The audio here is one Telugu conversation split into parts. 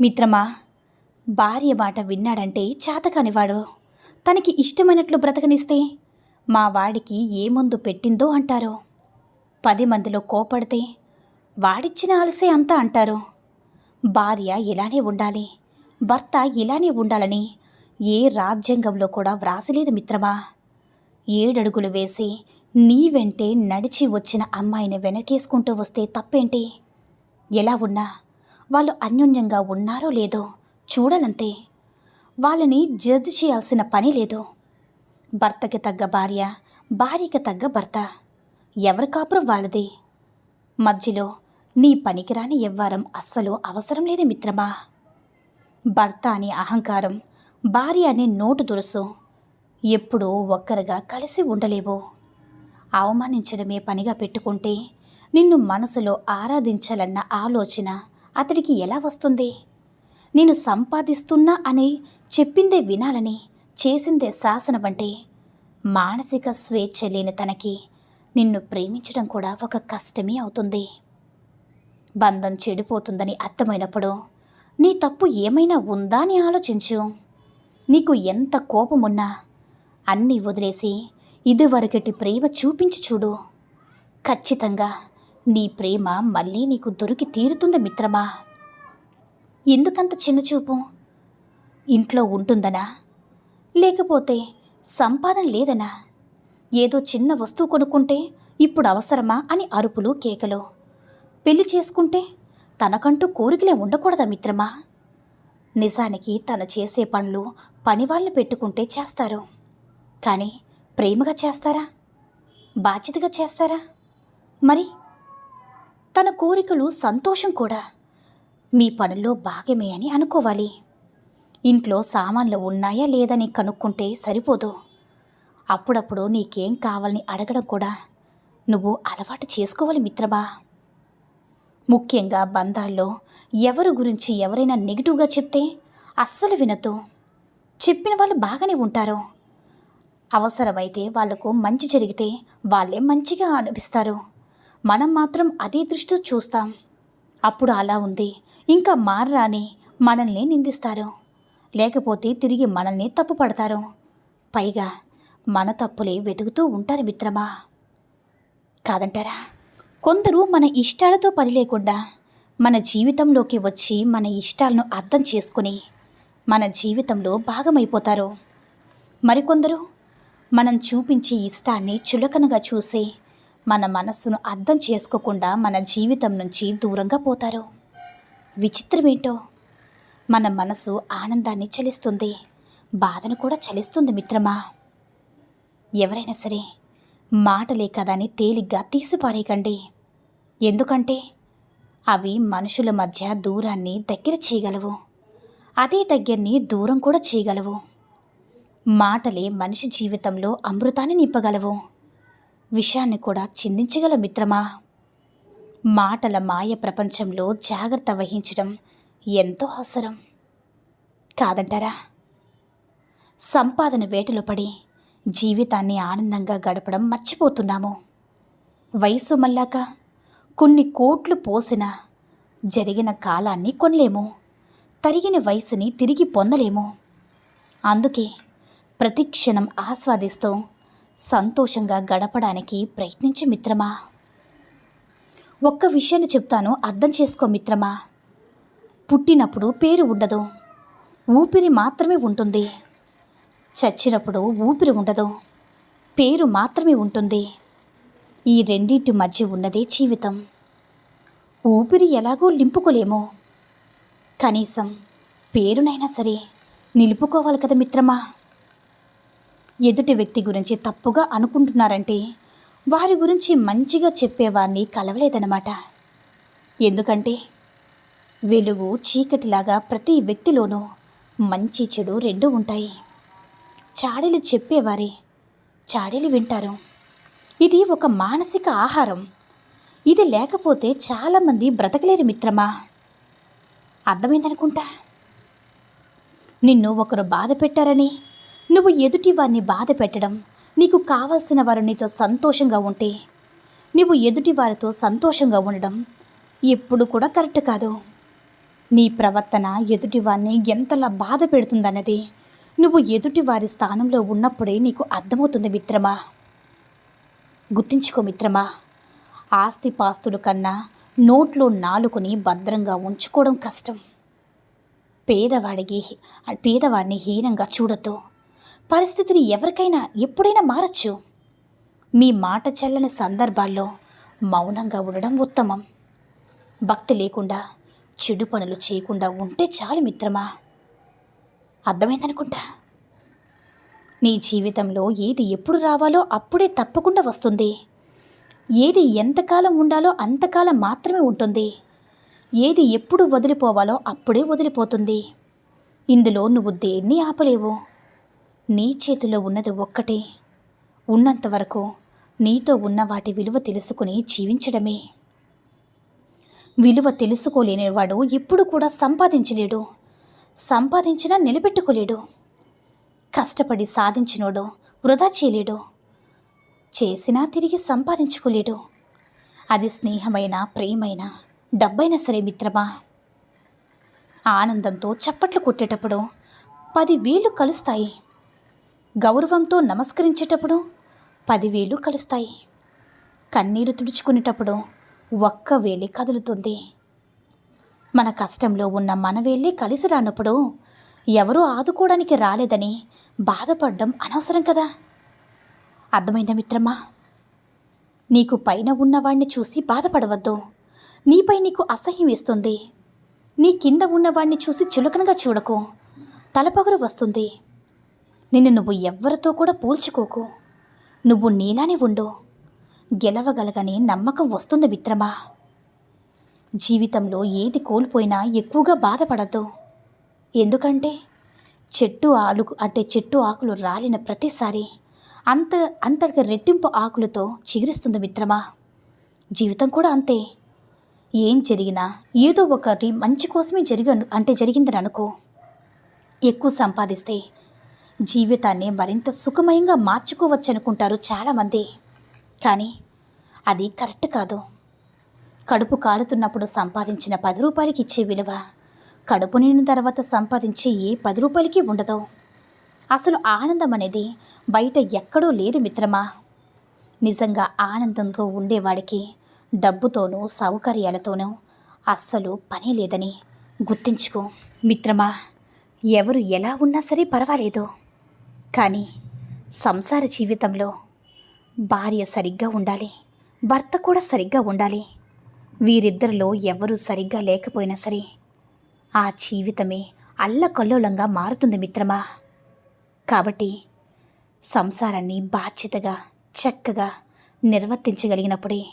మిత్రమా భార్య మాట విన్నాడంటే చాతకానివాడు. తనకి ఇష్టమైనట్లు బ్రతకనిస్తే మా వాడికి ఏ మందు పెట్టిందో అంటారు. పది మందిలో కోపడితే వాడిచ్చిన ఆలసే అంతా అంటారు. భార్య ఇలానే ఉండాలి భర్త ఇలానే ఉండాలని ఏ రాజ్యాంగంలో కూడా వ్రాసలేదు మిత్రమా. ఏడడుగులు వేసి నీ వెంటే నడిచి వచ్చిన అమ్మాయిని వెనకేసుకుంటూ వస్తే తప్పేంటి? ఎలా ఉన్నా వాళ్ళు అన్యోన్యంగా ఉన్నారో లేదో చూడనంతే. వాళ్ళని జడ్జి చేయాల్సిన పని లేదు. భర్తకి తగ్గ భార్య భార్యకి తగ్గ భర్త. ఎవరి కాపురం వాళ్ళది? మధ్యలో నీ పనికిరాని ఎవ్వారం అస్సలు అవసరం లేదు మిత్రమా? భర్త అనే అహంకారం భార్య అనే నోటు దురుసు. ఎప్పుడూ ఒక్కరుగా కలిసి ఉండలేవు. అవమానించడమే పనిగా పెట్టుకుంటే నిన్ను మనసులో ఆరాధించాలన్న ఆలోచన అతడికి ఎలా వస్తుంది? నేను సంపాదిస్తున్నా అని చెప్పిందే వినాలని చేసిందే శాసనం అంటే మానసిక స్వేచ్ఛ లేని తనకి నిన్ను ప్రేమించడం కూడా ఒక కష్టమే అవుతుంది. బంధం చెడిపోతుందని అర్థమైనప్పుడు నీ తప్పు ఏమైనా ఉందా అని ఆలోచించు. నీకు ఎంత కోపమున్నా అన్నీ వదిలేసి ఇదివరకటి ప్రేమ చూపించి చూడు. ఖచ్చితంగా నీ ప్రేమ మళ్ళీ నీకు దొరికి తీరుతుంది మిత్రమా? ఎందుకంత చిన్నచూపు ఇంట్లో ఉంటుందనా? లేకపోతే సంపాదన లేదనా? ఏదో చిన్న వస్తువు కొనుక్కుంటే ఇప్పుడు అవసరమా అని అరుపులు కేకలు. పెళ్ళి చేసుకుంటే తనకంటూ కోరికలే ఉండకూడదా మిత్రమా? నిజానికి తను చేసే పనులు పనివాళ్ళని పెట్టుకుంటే చేస్తారు. కానీ ప్రేమగా చేస్తారా? బాధ్యతగా చేస్తారా? మరి తన కోరికలు సంతోషం కూడా. మీ పనుల్లో భాగమే అని అనుకోవాలి. ఇంట్లో సామాన్లు ఉన్నాయా లేదని కనుక్కుంటే సరిపోదు. అప్పుడప్పుడు నీకేం కావాలని అడగడం కూడా నువ్వు అలవాటు చేసుకోవాలి మిత్రమా? ముఖ్యంగా బంధాల్లో ఎవరి గురించి ఎవరైనా నెగిటివ్గా చెప్తే అస్సలు వినద్దు. చెప్పిన వాళ్ళు బాగానే ఉంటారు. అవసరమైతే వాళ్ళకు మంచి జరిగితే వాళ్ళే మంచిగా అనిపిస్తారు. మనం మాత్రం అదే దృష్టితో చూస్తాం. అప్పుడు అలా ఉంది. ఇంకా మారరాని మనల్ని నిందిస్తారు. లేకపోతే తిరిగి మనల్ని తప్పుపడతారు. పైగా మన తప్పులే వెతుకుతూ ఉంటారు మిత్రమా? కాదంటారా? కొందరు మన ఇష్టాలతో పని లేకుండా మన జీవితంలోకి వచ్చి మన ఇష్టాలను అర్థం చేసుకుని మన జీవితంలో భాగమైపోతారు. మరికొందరు మనం చూపించే ఇష్టాన్ని చులకనగా చూసి మన మనస్సును అర్థం చేసుకోకుండా మన జీవితం నుంచి దూరంగా పోతారు. విచిత్రమేంటో? మన మనసు ఆనందాన్ని చలిస్తుంది. బాధను కూడా చలిస్తుంది మిత్రమా? ఎవరైనా సరే మాటలే కదా అని తేలిగ్గా తీసిపారేయకండి. ఎందుకంటే అవి మనుషుల మధ్య దూరాన్ని దగ్గర చేయగలవు. అదే దగ్గరని దూరం కూడా చేయగలవు. మాటలే మనిషి జీవితంలో అమృతాన్ని నింపగలవు. విషయాన్ని కూడా చిందించగల మిత్రమా? మాటల మాయ ప్రపంచంలో జాగ్రత్త వహించడం ఎంతో అవసరం. కాదంటారా? సంపాదన వేటలో పడి జీవితాన్ని ఆనందంగా గడపడం మర్చిపోతున్నాము. వయసు మళ్ళాక కొన్ని కోట్లు పోసిన జరిగిన కాలాన్ని కొనలేము. తరిగిన వయసుని తిరిగి పొందలేము. అందుకే ప్రతి క్షణం ఆస్వాదిస్తూ సంతోషంగా గడపడానికి ప్రయత్నించి మిత్రమా. ఒక్క విషయాన్ని చెప్తాను అర్థం చేసుకో మిత్రమా. పుట్టినప్పుడు పేరు ఉండదు ఊపిరి మాత్రమే ఉంటుంది. చచ్చినప్పుడు ఊపిరి ఉండదు పేరు మాత్రమే ఉంటుంది. ఈ రెండింటి మధ్య ఉన్నదే జీవితం. ఊపిరి ఎలాగో నింపుకోలేమో. కనీసం పేరునైనా సరే నిలుపుకోవాలి కదా మిత్రమా. ఎదుటి వ్యక్తి గురించి తప్పుగా అనుకుంటున్నారంటే వారి గురించి మంచిగా చెప్పేవారిని కలవలేదన్నమాట. ఎందుకంటే వెలుగు చీకటిలాగా ప్రతి వ్యక్తిలోనూ మంచి చెడు రెండూ ఉంటాయి. చాడీలు చెప్పేవారే చాడీలు వింటారు. ఇది ఒక మానసిక ఆహారం. ఇది లేకపోతే చాలామంది బ్రతకలేరు మిత్రమా? అర్థమైందనుకుంటా. నిన్ను ఒకరు బాధ పెట్టారని నువ్వు ఎదుటి వారిని బాధ పెట్టడం నీకు కావలసిన వారు నీతో సంతోషంగా ఉంటే నువ్వు ఎదుటి వారితో సంతోషంగా ఉండడం ఎప్పుడు కూడా కరెక్ట్ కాదు. నీ ప్రవర్తన ఎదుటివారిని ఎంతలా బాధ పెడుతుందన్నది నువ్వు ఎదుటి వారి స్థానంలో ఉన్నప్పుడే నీకు అర్థమవుతుంది మిత్రమా? గుర్తించుకో మిత్రమా ఆస్తిపాస్తుల కన్నా నోట్లో నాలుకని భద్రంగా ఉంచుకోవడం కష్టం. పేదవాడికి పేదవాడిని హీనంగా చూడొద్దు. పరిస్థితిని ఎవరికైనా ఎప్పుడైనా మారచ్చు. మీ మాట చెల్లని సందర్భాల్లో మౌనంగా ఉండడం ఉత్తమం. భక్తి లేకుండా చెడు పనులు చేయకుండా ఉంటే చాలు మిత్రమా? అర్థమైందనుకుంటా? నీ జీవితంలో ఏది ఎప్పుడు రావాలో అప్పుడే తప్పకుండా వస్తుంది. ఏది ఎంతకాలం ఉండాలో అంతకాలం మాత్రమే ఉంటుంది. ఏది ఎప్పుడు వదిలిపోవాలో అప్పుడే వదిలిపోతుంది. ఇందులో నువ్వు దేన్ని ఆపలేవు? నీ చేతిలో ఉన్నది ఒక్కటే. ఉన్నంత వరకు నీతో ఉన్న వాటి విలువ తెలుసుకుని జీవించడమే. విలువ తెలుసుకోలేనివాడు ఎప్పుడు కూడా సంపాదించలేడు. సంపాదించినా నిలబెట్టుకోలేడు. కష్టపడి సాధించినోడు వృధా చేయలేడు. చేసినా తిరిగి సంపాదించుకోలేడు. అది స్నేహమైన ప్రేమైన డబ్బైనా సరే మిత్రమా? ఆనందంతో చప్పట్లు కొట్టేటప్పుడు పదివేలు కలుస్తాయి. గౌరవంతో నమస్కరించేటప్పుడు పదివేలు కలుస్తాయి. కన్నీరు తుడుచుకునేటప్పుడు ఒక్క వేలే కదులుతుంది. మన కష్టంలో ఉన్న మన వేళ్ళే కలిసి రానప్పుడు ఎవరూ ఆదుకోవడానికి రాలేదని బాధపడడం అనవసరం కదా. అర్థమైందా మిత్రమా? నీకు పైన ఉన్నవాణ్ణి చూసి బాధపడవద్దు. నీపై నీకు అసహ్యం వేస్తుంది. నీ కింద ఉన్నవాణ్ణి చూసి చులకనగా చూడకు. తలపొగరు వస్తుంది. నిన్ను నువ్వు ఎవ్వరితో కూడా పోల్చుకోకు. నువ్వు నీలానే ఉండు. గెలవగలగని నమ్మకం వస్తుంది మిత్రమా జీవితంలో ఏది కోల్పోయినా ఎక్కువగా బాధపడద్దు. ఎందుకంటే చెట్టు ఆలుకు అంటే చెట్టు ఆకులు రాలిన ప్రతిసారి అంత అంతటికి రెట్టింపు ఆకులతో చిగురిస్తుంది మిత్రమా జీవితం కూడా అంతే. ఏం జరిగినా ఏదో ఒకటి మంచి కోసమే జరిగ అంటే జరిగిందని అనుకో. ఎక్కువ సంపాదిస్తే జీవితాన్ని మరింత సుఖమయంగా మార్చుకోవచ్చు అనుకుంటారు చాలామంది. కానీ అది కరెక్ట్ కాదు. కడుపు కాలుతున్నప్పుడు సంపాదించిన పది రూపాయలకి ఇచ్చే విలువ కడుపు నిండిన తర్వాత సంపాదించే ఏ పది రూపాయలకి ఉండదు. అసలు ఆనందం అనేది బయట ఎక్కడో లేదు మిత్రమా? నిజంగా ఆనందంతో ఉండేవాడికి డబ్బుతోనూ సౌకర్యాలతోనూ అస్సలు పని లేదని గుర్తించుకో మిత్రమా. ఎవరు ఎలా ఉన్నా సరే పర్వాలేదు. కానీ సంసార జీవితంలో భార్య సరిగ్గా ఉండాలి భర్త కూడా సరిగ్గా ఉండాలి. వీరిద్దరిలో ఎవరూ సరిగ్గా లేకపోయినా సరే ఆ జీవితమే అల్లకల్లోలంగా మారుతుంది మిత్రమా. కాబట్టి సంసారాన్ని బాధ్యతగా చక్కగా నిర్వర్తించగలిగినప్పుడే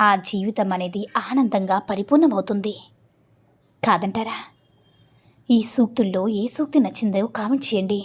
ఆ జీవితం అనేది ఆనందంగా పరిపూర్ణమవుతుంది. కాదంటారా? ఈ సూక్తుల్లో ఏ సూక్తి నచ్చిందో కామెంట్ చేయండి.